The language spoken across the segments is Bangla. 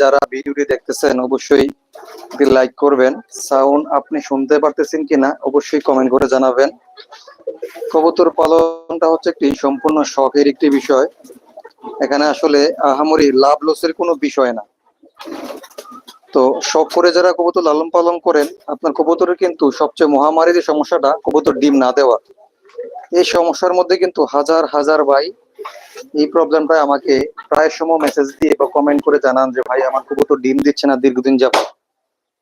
যারা ভিডিওটি দেখতেছেন, অবশ্যই লাইক করবেন। সাউন্ড আপনি শুনতে পারতেছেন কিনা, অবশ্যই কমেন্ট করে জানাবেন। কবুতর পালনটা হচ্ছে একটি সম্পূর্ণ শখের একটি বিষয়। এখানে আসলে আহামরি লাভ লসের কোনো বিষয় না। তো শখ করে যারা কবুতর লালন পালন করেন, আপনার কবুতরের কিন্তু সবচেয়ে মহামারী যে সমস্যাটা, কবুতর ডিম না দেওয়া। এই সমস্যার মধ্যে কিন্তু হাজার হাজার ভাই এই প্রবলেমটা আমাকে প্রায় সময় মেসেজ দিয়ে বা কমেন্ট করে জানান যে, ভাই, আমার কবুতর ডিম দিচ্ছে না, দীর্ঘদিন যাব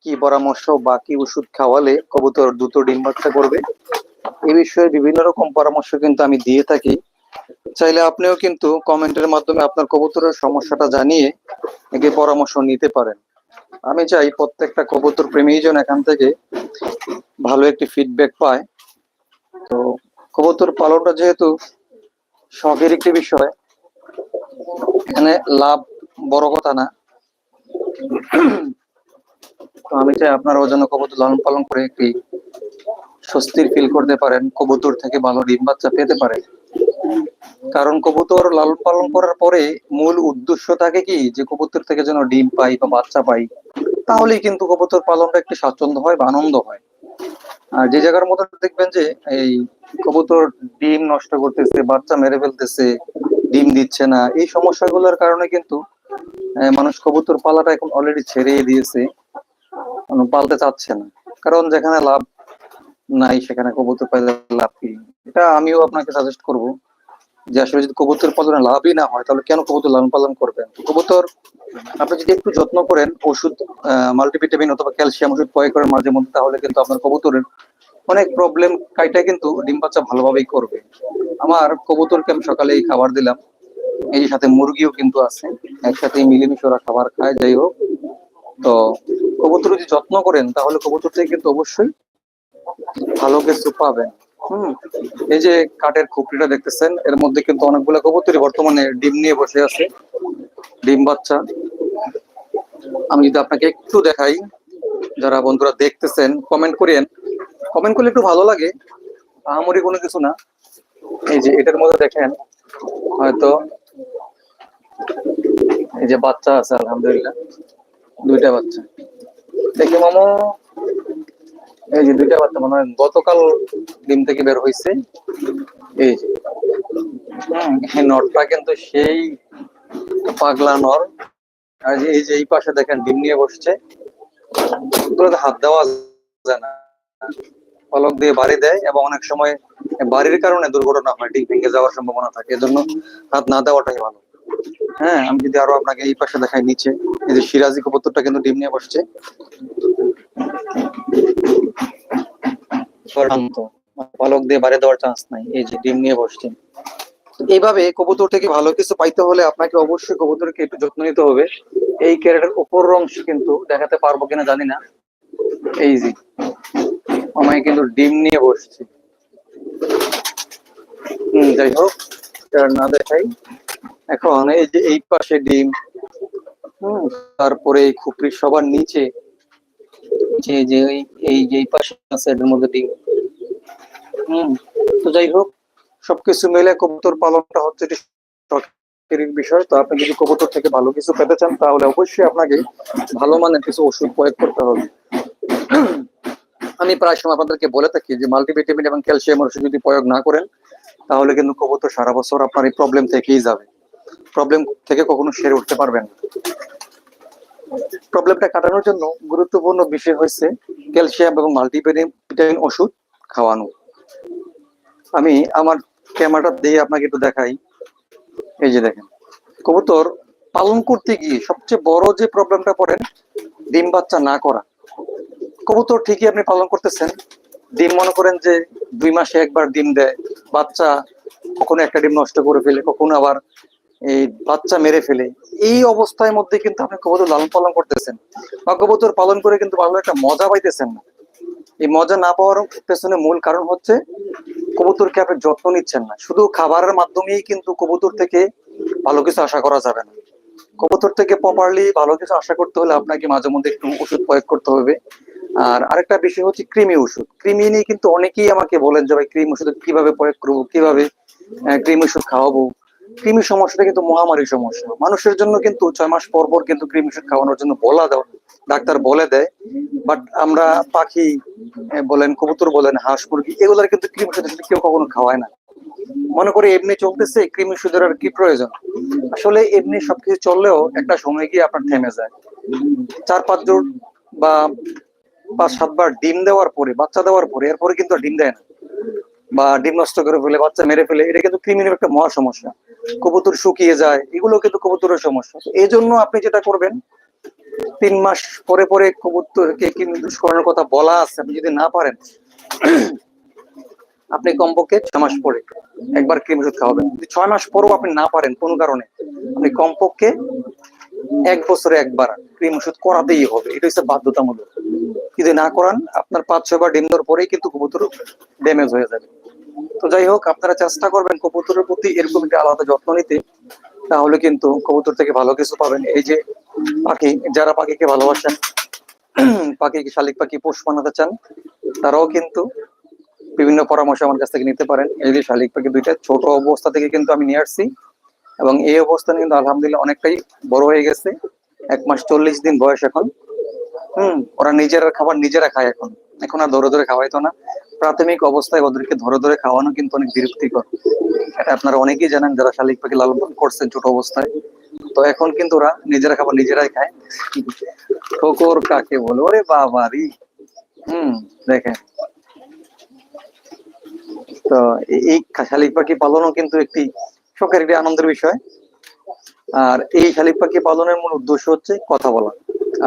কি পরামর্শ বা কি ওষুধ খাওয়ালে কবুতর দ্রুত ডিম বাচ্চা করবে? এই বিষয়ে বিভিন্ন রকম পরামর্শ কিন্তু আমি দিয়ে থাকি। চাইলে আপনিও কিন্তু কমেন্টের মাধ্যমে আপনার কবুতরের সমস্যাটা জানিয়ে একে পরামর্শ নিতে পারেন। আমি চাই প্রত্যেকটা কবুতর প্রেমী জন এখান থেকে ভালো একটি ফিডব্যাক পায়। তো কবুতর পালনটা যেহেতু শখের একটি বিষয়। এখানে লাভ বড় কথা না। তো আমি চাই আপনারাও যেন কবুতর লালন পালন করে একটি স্বস্তির ফিল করতে পারেন। কবুতর থেকে ভালো ডিম বাচ্চা পেতে পারেন কারণ কবুতর লালন পালন করার পরে মূল উদ্দেশ্য থাকে কি? যে কবুতর থেকে যেন ডিম পাই বা বাচ্চা পাই। তাহলেই কিন্তু কবুতর পালনটা একটি স্বাচ্ছন্দ্য হয় বা আনন্দ হয়। যে জায়গার মধ্যে দেখবেন যে এই কবুতর ডিম নষ্ট করতেছে, বাচ্চা মেরে ফেলতেছে, ডিম দিচ্ছে না, এই সমস্যাগুলোর কারণে কিন্তু মানুষ কবুতর পালাটা এখন অলরেডি ছেড়ে দিয়েছে। পালতে চাচ্ছে না। কারণ যেখানে লাভ নাই, সেখানে কবুতর পাইলে লাভ কি? এটা আমিও আপনাকে সাজেস্ট করব। যে আসলে যদি কবুতর পালনে লাভই না হয়, তাহলে কেন কবুতর লালন পালন করবেন? কবুতর, আপনি যদি একটু যত্ন করেন, ওষুধ মাল্টিভিটামিন অথবা ক্যালসিয়াম ওষুধ প্রয়োগ করেন মাঝে মধ্যে, তাহলে কিন্তু আপনার কবুতরের অনেক প্রবলেম কাইটা কিন্তু ডিম বাচ্চা ভালোভাবেই করবে। আমার কবুতরকে আমি সকালেই খাবার দিলাম। এই সাথে মুরগিও কিন্তু আছে একসাথে মিলেমিশে ওরা খাবার খায়, যাই হোক। তো কবুতর যদি যত্ন করেন, তাহলে কবুতর থেকে কিন্তু অবশ্যই ভালো কিছু পাবেন। হুম। এই যে কাঠের খুপড়িটা দেখতেছেন, এর মধ্যে কিন্তু অনেকগুলো কবুতরই বর্তমানে ডিম নিয়ে বসে আছে। ডিম বাচ্চা। আমি যদি আপনাকে একটু দেখাই, যারা বন্ধুরা দেখতেছেন কমেন্ট করেন কমেন্ট করলে একটু ভালো লাগে, আহামরি কোনো কিছু না। এই যে এটার মধ্যে দেখেন, হয়তো এই যে বাচ্চা আছে, আলহামদুলিল্লাহ, দুইটা বাচ্চা। দেখি মামু। এই যে দুইটা বাচ্চা মনে হয় গতকাল ডিম থেকে বের হয়েছে এই যে। এই নটটা কিন্তু সেই পাগলা নর। আর এই যে এই পাশে দেখেন ডিম নিয়ে বসছে। হাত দেওয়া যায় না। পলক দিয়ে বাড়ি দেয় এবং অনেক সময় বাড়ির কারণে দুর্ঘটনা হয় ডিম ভেঙে যাওয়ার সম্ভাবনা থাকে। এজন্য হাত না দেওয়াটাই ভালো। হ্যাঁ আমি যদি আরও আপনাকে এই পাশে দেখাই নিচে এই যে সিরাজি কবুতরটা কিন্তু ডিম নিয়ে বসছে। শান্ত পলক দিয়ে বাড়ি দেওয়ার চান্স নাই। এই যে ডিম নিয়ে বসছে। এইভাবে কবুতর থেকে ভালো কিছু পাইতে হলে আপনাকে অবশ্যই কবুতরকে একটু যত্ন নিতে হবে। এই ক্যারেটের উপর অংশ কিন্তু দেখাতে পারব কিনা জানি না। এই যে আমায় কিন্তু ডিম নিয়ে বসছে। হম যাই হোক না দেখাই। এখন এই যে এই পাশে ডিম হম তারপরে এই খুপড়ি সবার নিচে যে যে এই- যে পাশে আছে মধ্যে ডিম হম, তো যাই হোক, সবকিছু মিলে কবুতর পালনটা হচ্ছে শখের বিষয়। তো আপনি যদি কবুতর থেকে ভালো কিছু পেতে চান, তাহলে অবশ্যই আপনাকে ভালো মানের কিছু ওষুধ প্রয়োগ করতে হবে। আমি প্রায় সময় আপনাদেরকে বলে থাকি যে মাল্টিভিটামিন এবং ক্যালসিয়াম ওষুধ যদি প্রয়োগ না করেন, তাহলে কিন্তু কবুতর সারা বছর আপনার এই প্রবলেম থেকেই যাবে। প্রবলেম থেকে কখনো সেরে উঠতে পারবেন না। প্রবলেমটা কাটানোর জন্য গুরুত্বপূর্ণ বিষয় হচ্ছে ক্যালসিয়াম এবং মাল্টিভিটামিন ওষুধ খাওয়ানো। আমি আমার ক্যামেরাটা দিয়ে আপনাকে একটু দেখাই। এই যে দেখেন, কবুতর পালন করতে গিয়ে সবচেয়ে বড় যে প্রবলেমটা পড়েন, ডিম বাচ্চা না করা। কবুতর ঠিকই আপনি পালন করতেছেন। ডিম মনে করেন যে দুই মাসে একবার ডিম দেয়, বাচ্চা কখনো একটা ডিম নষ্ট করে ফেলে, কখনো আবার এই বাচ্চা মেরে ফেলে। এই অবস্থার মধ্যে কিন্তু আপনি কবুতর লালন পালন করতেছেন। বা কবুতর পালন করে কিন্তু ভালো একটা মজা পাইতেছেন না। এই মজা না পাওয়ার পেছনে মূল কারণ হচ্ছে কবুতরকে আপনি যত্ন নিচ্ছেন না। শুধু খাবারের মাধ্যমেই কিন্তু কবুতর থেকে ভালো কিছু আশা করা যাবে না। কবুতর থেকে প্রপারলি ভালো কিছু আশা করতে হলে আপনাকে মাঝে মধ্যে একটু ওষুধ প্রয়োগ করতে হবে। আর আরেকটা বিষয় হচ্ছে কৃমি ওষুধ। কৃমি নিয়ে কিন্তু অনেকেই আমাকে বলেন যে, ভাই ক্রিম ওষুধ কীভাবে প্রয়োগ করব? কীভাবে ক্রিম ওষুধ খাওয়াবো? কৃমি সমস্যাটা কিন্তু মহামারী সমস্যা। মানুষের জন্য কিন্তু ছয় মাস পর পর কিন্তু কৃমি ওষুধ খাওয়ানোর জন্য বলা দেওয়া ডাক্তার বলে দেয়। বাট আমরা পাখি বলেন, কবুতর বলেন, হাঁস, মুরগি, এগুলোর কিন্তু কৃমি ওষুধ কেউ কখনো খাওয়ায় না। মনে করে এমনি চলতেছে, কৃমি ওষুধের আর কি প্রয়োজন? আসলে এমনি সবকিছু চললেও একটা সময় গিয়ে আপনার থেমে যায়। চার, পাঁচ জন বা পাঁচ সাতবার ডিম দেওয়ার পরে, বাচ্চা দেওয়ার পরে, এরপরে কিন্তু ডিম দেয় না। বা ডিম নষ্ট করে ফেলে, বাচ্চা মেরে ফেলে, এটা কিন্তু কৃমির একটা মহা সমস্যা। কবুতর শুকিয়ে যায়, এগুলো কিন্তু কবুতরের সমস্যা। এই জন্য আপনি যেটা করবেন, তিন মাস পরে পরে কবুতরকে কৃমি দুষ্করণের কথা বলা আছে? আপনি যদি না পারেন, আপনি কমপক্ষে ছয় মাস পরে একবার কৃমি ওষুধ খাওয়াবেন। যদি ছয় মাস পরেও আপনি না পারেন কোনো কারণে, আপনি কমপক্ষে এক বছরে একবার ক্রিম ওষুধ করাতেই হবে। এটা হচ্ছে বাধ্যতামূলক। যদি না করান, আপনার পাঁচ ছয় বার ডিম দেওয়ার পরেই কিন্তু কবুতর ড্যামেজ হয়ে যাবে। তো যাই হোক, আপনারা চেষ্টা করবেন কবুতরের প্রতি এরকম একটা আলাদা যত্ন নিতে। তাহলে কিন্তু কবুতর থেকে ভালো কিছু পাবেন। এই যে পাখি, যারা পাখিকে ভালোবাসেন, পাখিকে শালিক পাখি পোষ বানাতে চান, তারাও কিন্তু বিভিন্ন পরামর্শ আমার কাছ থেকে নিতে পারেন। এই যে শালিক পাখি দুইটা ছোট অবস্থা থেকে কিন্তু আমি নিয়ে আসছি। এবং এই অবস্থানে কিন্তু আলহামদুলিল্লাহ অনেকটাই বড় হয়ে গেছে। এক মাস চল্লিশ দিন বয়স এখন। হুম, ওরা নিজেরা খাবার নিজেরা খায় এখন। এখন আর ধরে ধরে খাওয়াইতো না। প্রাথমিক অবস্থায় ওদেরকে ধরে ধরে খাওয়ানো কিন্তু অনেক বিরক্তিকর। এটা আপনারা অনেকেই জানেন যারা শালিক পাখি লালন পালন করছেন ছোট অবস্থায়। তো এখন কিন্তু ওরা নিজেরা খাবার নিজেরাই খায়। ঠোকর কাকে বলে? ওরে বাবারি হম, দেখেন। তো এই- শালিক পাখি পালনও কিন্তু একটি শখের একটি আনন্দের বিষয়। আর এই শালিক পাখি পালনের মূল উদ্দেশ্য হচ্ছে কথা বলা।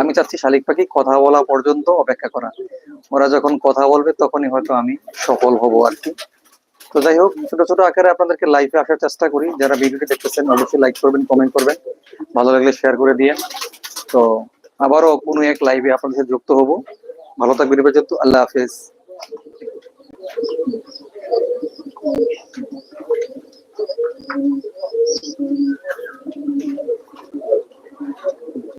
আমি চাচ্ছি শালিক পাখি কথা বলা পর্যন্ত অপেক্ষা করা। ওরা যখন কথা বলবে তখনই হয়তো আমি সফল হব আর কি। তো যাই হোক, ছোট ছোট আকারে আপনাদেরকে লাইভে আসার চেষ্টা করি। যারা ভিডিওটি দেখতেছেন, অবশ্যই লাইক করবেন কমেন্ট করবেন। ভালো লাগলে শেয়ার করে দিয়ে তো আবারও কোনো এক লাইভে আপনাদের সাথে যুক্ত হব। ভালো থাকবেন পর্যন্ত, আল্লাহ হাফেজ।